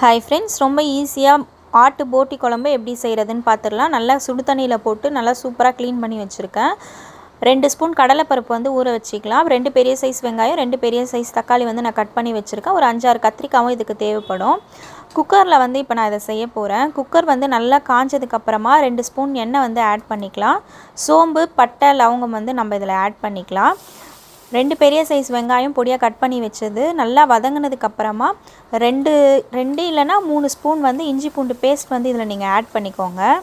Hi friends ரொம்ப ஈஸியாக ஆட்டு போட்டி குழம்பு எப்படி செய்கிறதுன்னு பார்த்துடலாம் நல்லா சுடு தண்ணியில் போட்டு நல்லா சூப்பராக க்ளீன் பண்ணி வச்சுருக்கேன். ரெண்டு ஸ்பூன் கடலைப்பருப்பு வந்து ஊற வச்சுக்கலாம். ரெண்டு பெரிய சைஸ் வெங்காயம் ரெண்டு பெரிய சைஸ் தக்காளி வந்து நான் கட் பண்ணி வச்சுருக்கேன். ஒரு அஞ்சாறு கத்திரிக்காவும் இதுக்கு தேவைப்படும். குக்கரில் வந்து இப்போ நான் இதை செய்ய போகிறேன் குக்கர் வந்து நல்லா காஞ்சதுக்கப்புறமா ரெண்டு ஸ்பூன் எண்ணெய் வந்து ஆட் பண்ணிக்கலாம். சோம்பு பட்டை லவங்கம் வந்து நம்ம இதில் ஆட் பண்ணிக்கலாம். ரெண்டு பெரிய சைஸ் வெங்காயம் பொடியாக கட் பண்ணி வச்சது. நல்லா வதங்கினதுக்கப்புறமா ரெண்டு ரெண்டு இல்லைன்னா மூணு ஸ்பூன் வந்து இஞ்சி பூண்டு பேஸ்ட் வந்து இதில் நீங்கள் ஆட் பண்ணிக்கோங்க.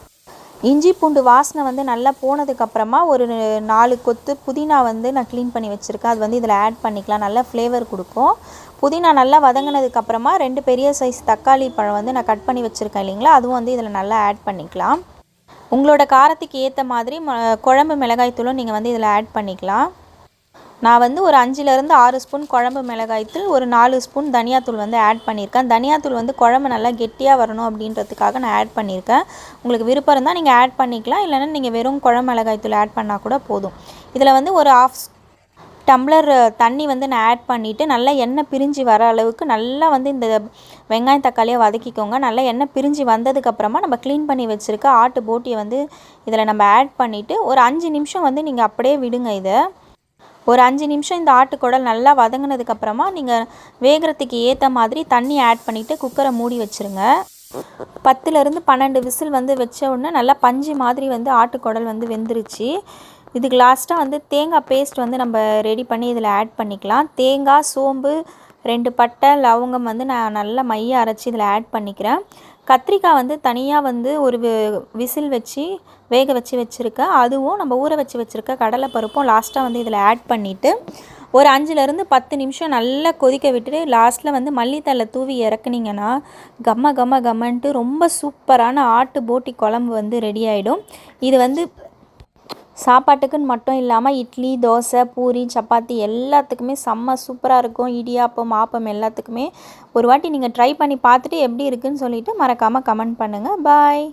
இஞ்சி பூண்டு வாசனை வந்து நல்லா போனதுக்கப்புறமா ஒரு நாலு கொத்து புதினா வந்து நான் க்ளீன் பண்ணி வச்சுருக்கேன். அது வந்து இதில் ஆட் பண்ணிக்கலாம். நல்லா ஃப்ளேவர் கொடுக்கும். புதினா நல்லா வதங்கினதுக்கப்புறமா ரெண்டு பெரிய சைஸ் தக்காளி பழம் வந்து நான் கட் பண்ணி வச்சுருக்கேன் இல்லைங்களா? அதுவும் வந்து இதில் நல்லா ஆட் பண்ணிக்கலாம். உங்களோட காரத்துக்கு ஏற்ற மாதிரி ம- குழம்பு மிளகாய் தூளும் நீங்கள் வந்து இதில் ஆட் பண்ணிக்கலாம். நான் வந்து ஒரு அஞ்சுலேருந்து ஆறு ஸ்பூன் குழம்பு மிளகாய்த்தூள் ஒரு நாலு ஸ்பூன் தனியாத்தூள் வந்து ஆட் பண்ணியிருக்கேன். தனியாத்தூள் வந்து குழம்பு நல்லா கெட்டியாக வரணும் அப்படின்றதுக்காக நான் ஆட் பண்ணியிருக்கேன். உங்களுக்கு விருப்பம் இருந்தால் நீங்கள் ஆட் பண்ணிக்கலாம். இல்லைன்னா நீங்கள் வெறும் குழம்பு மிளகாய்த்தூள் ஆட் பண்ணால் கூட போதும். இதில் வந்து ஒரு ஆஃப் டம்ளர் தண்ணி வந்து நான் ஆட் பண்ணிவிட்டு நல்லா எண்ணெய் பிரிஞ்சு வர அளவுக்கு நல்லா வந்து இந்த வெங்காயம் தக்காளியை வதக்கிக்கோங்க. நல்லா எண்ணெய் பிரிஞ்சு வந்ததுக்கப்புறமா நம்ம க்ளீன் பண்ணி வச்சுருக்க ஆட்டு போட்டியை வந்து இதில் நம்ம ஆட் பண்ணிவிட்டு ஒரு அஞ்சு நிமிஷம் வந்து நீங்கள் அப்படியே விடுங்க இதை. ஒரு அஞ்சு நிமிஷம் இந்த ஆட்டுக்குடல் நல்லா வதங்கினதுக்கப்புறமா நீங்கள் வேகிறதுக்கு ஏற்ற மாதிரி தண்ணி ஆட் பண்ணிவிட்டு குக்கரை மூடி வச்சுருங்க. பத்துலேருந்து பன்னெண்டு விசில் வந்து வச்ச உடனே நல்லா பஞ்சு மாதிரி வந்து ஆட்டுக்குடல் வந்து வெந்துருச்சு. இதுக்கு லாஸ்ட்டாக வந்து தேங்காய் பேஸ்ட் வந்து நம்ம ரெடி பண்ணி இதில் ஆட் பண்ணிக்கலாம். தேங்காய் சோம்பு ரெண்டு பட்டை லவங்கம் வந்து நான் நல்லா மைய அரைச்சி இதில் ஆட் பண்ணிக்கிறேன். கத்திரிக்காய் வந்து தனியாக வந்து ஒரு வி- விசில் வச்சு வேக வச்சு வச்சுருக்கேன். அதுவும் நம்ம ஊற வச்சு வச்சுருக்க கடலைப்பருப்பும் லாஸ்ட்டாக வந்து இதில் ஆட் பண்ணிவிட்டு ஒரு அஞ்சுலேருந்து பத்து நிமிஷம் நல்லா கொதிக்க விட்டுட்டு லாஸ்ட்டில் வந்து மல்லித்தலை தூவி இறக்குனீங்கன்னா கம்ம கம்ம கம்மன்ட்டு ரொம்ப சூப்பரான ஆட்டு போட்டி குழம்பு வந்து ரெடி ஆகிடும் இது வந்து சாப்பாட்டுக்குன்னு மட்டும் இல்லாமல் இட்லி தோசை பூரி சப்பாத்தி எல்லாத்துக்குமே செம்ம சூப்பராக இருக்கும். இடியாப்பம் ஆப்பம் எல்லாத்துக்குமே ஒரு வாட்டி நீங்கள் ட்ரை பண்ணி பார்த்துட்டு எப்படி இருக்குன்னு சொல்லிவிட்டு மறக்காமல் கமெண்ட் பண்ணுங்கள் பாய்